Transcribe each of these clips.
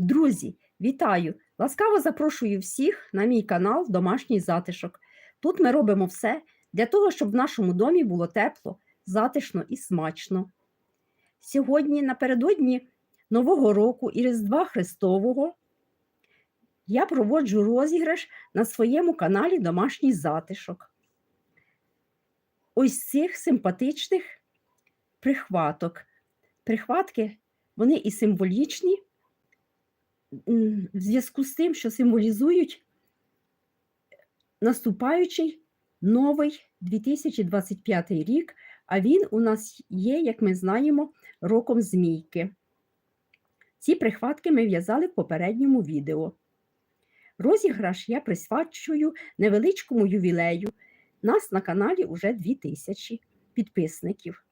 Друзі, вітаю! Ласкаво запрошую всіх на мій канал Домашній затишок. Тут ми робимо все для того, щоб в нашому домі було тепло, затишно і смачно. Сьогодні, напередодні Нового року і Різдва Христового, я проводжу розіграш на своєму каналі Домашній затишок. Ось цих симпатичних прихваток. Прихватки вони і символічні, в зв'язку з тим, що символізують наступаючий новий 2025 рік, а він у нас є, як ми знаємо, роком змійки. Ці прихватки ми в'язали в попередньому відео. Розіграш я присвячую невеличкому ювілею. Нас на каналі вже 2000 підписників.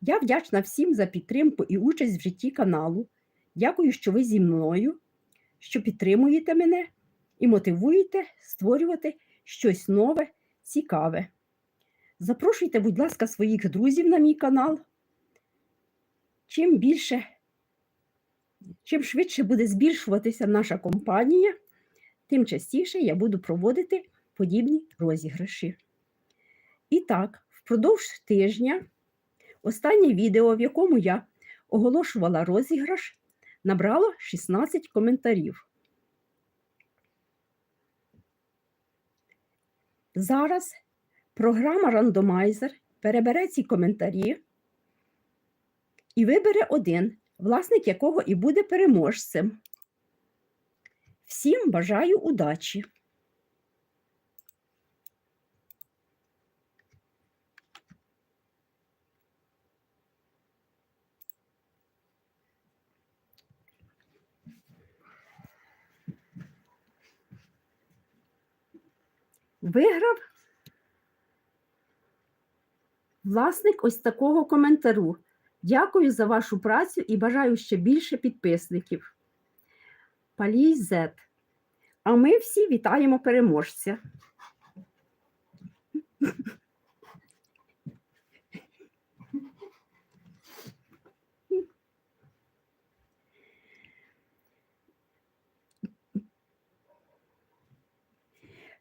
Я вдячна всім за підтримку і участь в житті каналу. Дякую, що ви зі мною, що підтримуєте мене і мотивуєте створювати щось нове, цікаве. Запрошуйте, будь ласка, своїх друзів на мій канал. Чим більше, чим швидше буде збільшуватися наша компанія, тим частіше я буду проводити подібні розіграші. І так, впродовж тижня останнє відео, в якому я оголошувала розіграш, набрало 16 коментарів. Зараз програма рандомайзер перебере ці коментарі і вибере один, власник якого і буде переможцем. Всім бажаю удачі! Виграв власник ось такого коментару. Дякую за вашу працю і бажаю ще більше підписників. Палій Зет. А ми всі вітаємо переможця.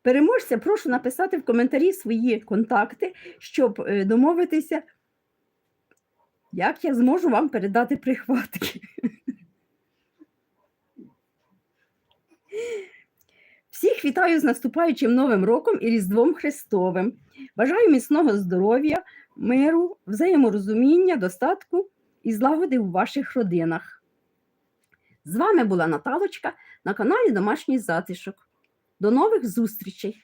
Переможця прошу написати в коментарі свої контакти, щоб е, домовитися, як я зможу вам передати прихватки. Всіх вітаю з наступаючим Новим роком і Різдвом Христовим. Бажаю міцного здоров'я, миру, взаєморозуміння, достатку і злагоди у ваших родинах. З вами була Наталочка на каналі Домашній затишок. До нових зустрічей!